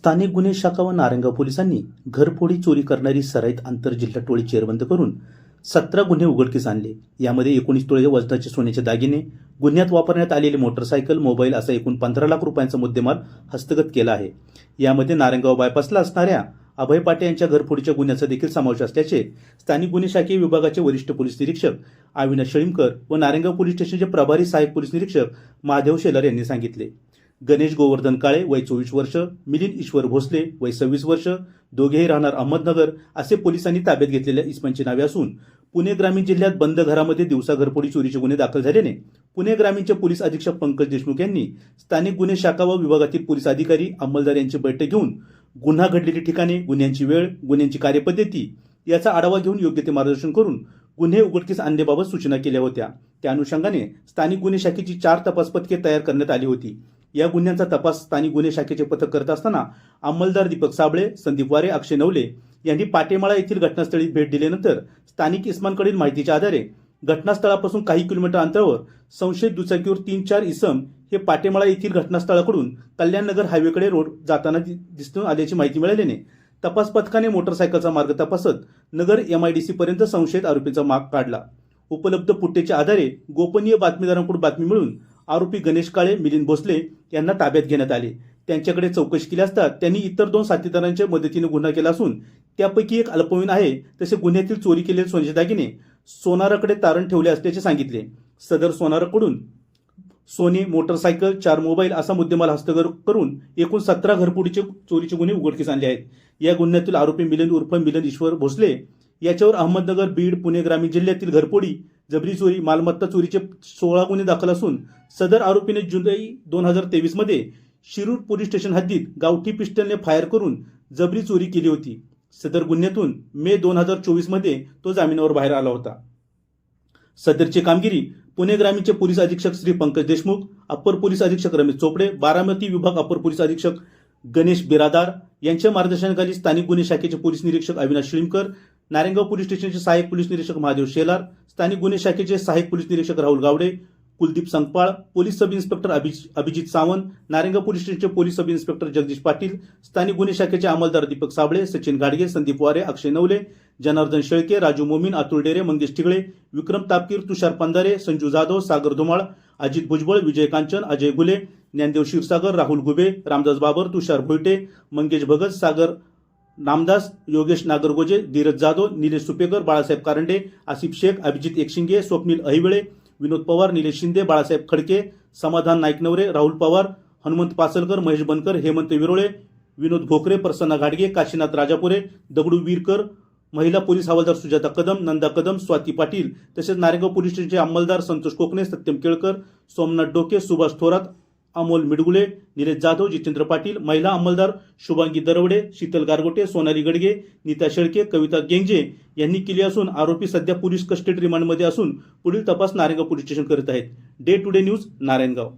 स्थानिक गुन्हे शाखा व नारंगाव पोलिसांनी घरफोडी चोरी करणारी सराईत आंतरजिल्हा टोळी चेरबंद करून सतरा गुन्हे उघडकीस आणले. यामध्ये एकोणीस तोळे वजनाचे सोन्याचे दागिने गुन्ह्यात वापरण्यात आलेले मोटरसायकल मोबाईल असा एकूण पंधरा लाख रुपयांचा मुद्देमाल हस्तगत केला आहे. यामध्ये नारंगाव बायपासला असणाऱ्या अभय पाटे यांच्या घरफोडीच्या गुन्ह्याचा देखील समावेश असल्याचे स्थानिक गुन्हे शाखीय विभागाचे वरिष्ठ पोलीस निरीक्षक अविनाश शळीमकर व नारायणगाव पोलीस स्टेशनचे प्रभारी सहाय्यक पोलीस निरीक्षक महादेव शेलार यांनी सांगितले. गणेश गोवर्धन काळे वय चोवीस वर्ष मिलिंद ईश्वर भोसले वय सव्वीस वर्ष दोघेही राहणार अहमदनगर असे पोलिसांनी ताब्यात घेतलेल्या इस्मांची नावे असून पुणे ग्रामीण जिल्ह्यात बंद घरामध्ये दिवसा घरपोडी चोरीचे गुन्हे दाखल झाल्याने पुणे ग्रामीणचे पोलीस अधीक्षक पंकज देशमुख यांनी स्थानिक गुन्हे शाखा व विभागातील पोलीस अधिकारी अंमलदार यांची बैठक घेऊन गुन्हा घडलेली ठिकाणे गुन्ह्यांची वेळ गुन्ह्यांची कार्यपद्धती याचा आढावा घेऊन योग्य ते मार्गदर्शन करून गुन्हे उघडकीस आणण्याबाबत सूचना केल्या होत्या. त्या अनुषंगाने स्थानिक गुन्हे शाखेची चार तपास पथके तयार करण्यात आली होती. या गुन्ह्यांचा तपास स्थानिक गुन्हे शाखेचे पथक करत असताना अंमलदार दीपक साबळे संदीप वारे अक्षय नवले यांनी पाटेमाळा येथील घटनास्थळी भेट दिल्यानंतर स्थानिक इस्मांकडील माहितीच्या आधारे घटनास्थळापासून काही किलोमीटर अंतरावर संशयित दुचाकीवर तीन चार इसम हे पाटेमाळा येथील घटनास्थळाकडून कल्याणनगर हायवेकडे रोड जाताना दिसून आल्याची माहिती मिळाल्याने तपास पथकाने मोटरसायकलचा मार्ग तपासत नगर एमआयडीसी पर्यंत संशयित आरोपीचा माग काढला. उपलब्ध पुट्टेच्या आधारे गोपनीय बातमीदारांकडून बातमी मिळून आरोपी गणेश काळे मिलिंद भोसले यांना ताब्यात घेण्यात आले. त्यांच्याकडे चौकशी केली असता त्यांनी इतर दोन साथीदारांच्या मदतीने गुन्हा केला असून त्यापैकी एक अल्पवयीन आहे तसे गुन्ह्यातील चोरी केलेले सोन्याचे दागिने सोनाराकडे तारण ठेवले असल्याचे सांगितले. सदर सोनाराकडून सोने मोटरसायकल चार मोबाईल असा मुद्देमाल हस्तगत करून एकूण सतरा घरपुडीचे चोरीचे गुन्हे उघडकीस आणले आहेत. या गुन्ह्यातील आरोपी मिलिंद उर्फ मिलिंद ईश्वर भोसले याच्यावर अहमदनगर बीड पुणे ग्रामीण जिल्ह्यातील घरपोडी जबरी चोरी मालमत्ता चोरीचे सोळा गुन्हे दाखल असून सदर आरोपीने जुलै दोन हजार तेवीसमध्ये शिरूर पोलीस स्टेशन हद्दीत गावठी पिस्टलने फायर करून जबरी चोरी केली होती. सदर गुन्ह्यातून मे दोन हजार चोवीसमध्ये तो जामिनावर बाहेर आला होता. सदरची कामगिरी पुणे ग्रामीणचे पोलीस अधीक्षक श्री पंकज देशमुख अप्पर पोलीस अधीक्षक रमेश चोपडे बारामती विभाग अप्पर पोलीस अधीक्षक गणेश बिरादार यांच्या मार्गदर्शनाखाली स्थानिक गुन्हे शाखेचे पोलीस निरीक्षक अविनाश शिळीमकर नारायणगाव पोलीस स्टेशनचे सहाय्यक पोलीस निरीक्षक महादेव शेलार स्थानिक गुन्हे शाखेचे सहाय्यक पोलीस निरीक्षक Rahul Gawade Kuldeep Sankpal police sub inspector अभिज- Abhijit Sawant Narayangaon police स्टेशनचे police sub inspector Jagdish Patil स्थानिक गुन्हे शाखेचे अंमलदार दीपक साबळे सचिन गाडगे संदीप वारे अक्षय नवले जनार्दन शेळके राजू मोमीन अतुल डेरे मंगेश ठिगळे विक्रम तापकीर तुषार पंधारे संजू जाधव सागर धुमाळ अजित भुजबळ विजय कांचन अजय गुले ज्ञानदेव क्षीरसागर राहुल गुबे रामदास बाबर तुषार भोयटे मंगेश भगत सागर नामदास योगेश नागरगोजे धीरज जाधव निलेश सुपेकर बाळासाहेब कारंडे आसिफ शेख अभिजित एकशिंगे स्वप्नील अहिवळे विनोद पवार निलेश शिंदे बाळासाहेब खडके समाधान नाईकनवरे राहुल पवार हनुमंत पासलकर महेश बनकर हेमंत विरोळे विनोद भोकरे प्रसन्न घाडगे काशीनाथ राजापुरे दगडू वीरकर महिला पोलीस हवालदार सुजाता कदम नंदा कदम स्वाती पाटील तसेच नारेगाव पोलीस स्टेशनचे अंमलदार संतोष कोकणे सत्यम केळकर सोमनाथ डोके सुभाष थोरात अमोल मिडगुले निलेश जाधव जितेंद्र पाटील महिला अंमलदार शुभांगी दरवडे शीतल गारगोटे सोनाली गडगे नीता शेळके कविता गेंगजे यांनी केली असून आरोपी सध्या पोलीस कस्टडी रिमांडमध्ये असून पुढील तपास नारायणगाव पोलीस स्टेशन करत आहेत. Day to day news Narayangaon.